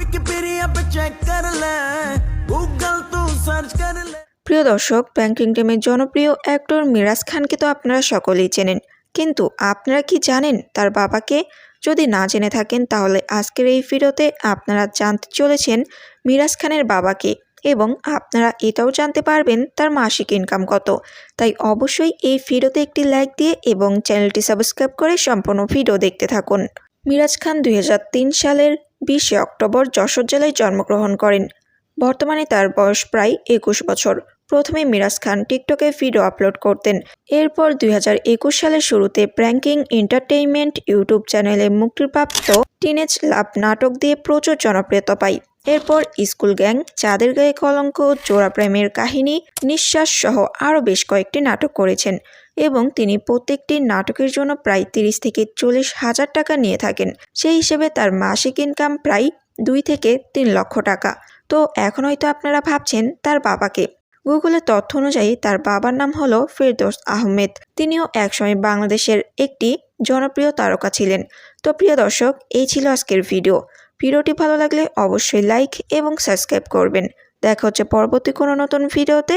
Wikipedia pay check কর লে Google search কর লে প্রিয় দর্শক ব্যাংকিং টিমের জনপ্রিয় অ্যাক্টর মিরাজ খানকে তো আপনারা সকলেই চেনেন। কিন্তু আপনারা কি জানেন তার বাবাকে? যদি না জেনে থাকেন, তাহলে আজকের এই ভিডিওতে আপনারা জানতে চলেছেন মিরাজ খানের বাবাকে এবং আপনারা এটাও জানতে পারবেন তার মাসিক ইনকাম কত। তাই অবশ্যই এই ভিডিওতে একটি লাইক দিয়ে এবং চ্যানেলটি সাবস্ক্রাইব করে সম্পূর্ণ ভিডিও দেখতে থাকুন। মিরাজ খান দুই হাজার তিন সালের বিশে অক্টোবর যশোর জেলায় জন্মগ্রহণ করেন। বর্তমানে তার বয়স প্রায় একুশ বছর। প্রথমে মিরাজ খান টিকটকে ভিডিও আপলোড করতেন। এরপর দুই হাজার একুশ সালের শুরুতে প্র্যাঙ্কিং এন্টারটেইনমেন্ট ইউটিউব চ্যানেলে মুক্তিপ্রাপ্ত টিনেজ লাভ নাটক দিয়ে প্রচুর জনপ্রিয়তা পায়। এরপর স্কুল গ্যাং, চাঁদের গায়ে কলঙ্ক, জোড়া প্রেমের কাহিনী, নিঃশ্বাস সহ আরও বেশ কয়েকটি নাটক করেছেন। এবং তিনি প্রত্যেকটি নাটকের জন্য প্রায় তিরিশ থেকে চল্লিশ হাজার টাকা নিয়ে থাকেন। সেই হিসেবে তার মাসিক ইনকাম প্রায় দুই থেকে তিন লক্ষ টাকা। তো এখন হয়তো আপনারা ভাবছেন, তার বাবাকে? গুগলের তথ্য অনুযায়ী তার বাবার নাম হলো ফেরদৌস আহমেদ। তিনিও একসময় বাংলাদেশের একটি জনপ্রিয় তারকা ছিলেন। তো প্রিয় দর্শক, এই ছিল আজকের ভিডিও। ভিডিওটি ভালো লাগলে অবশ্যই লাইক এবং সাবস্ক্রাইব করবেন। দেখা হচ্ছে পরবর্তী কোনো নতুন ভিডিওতে।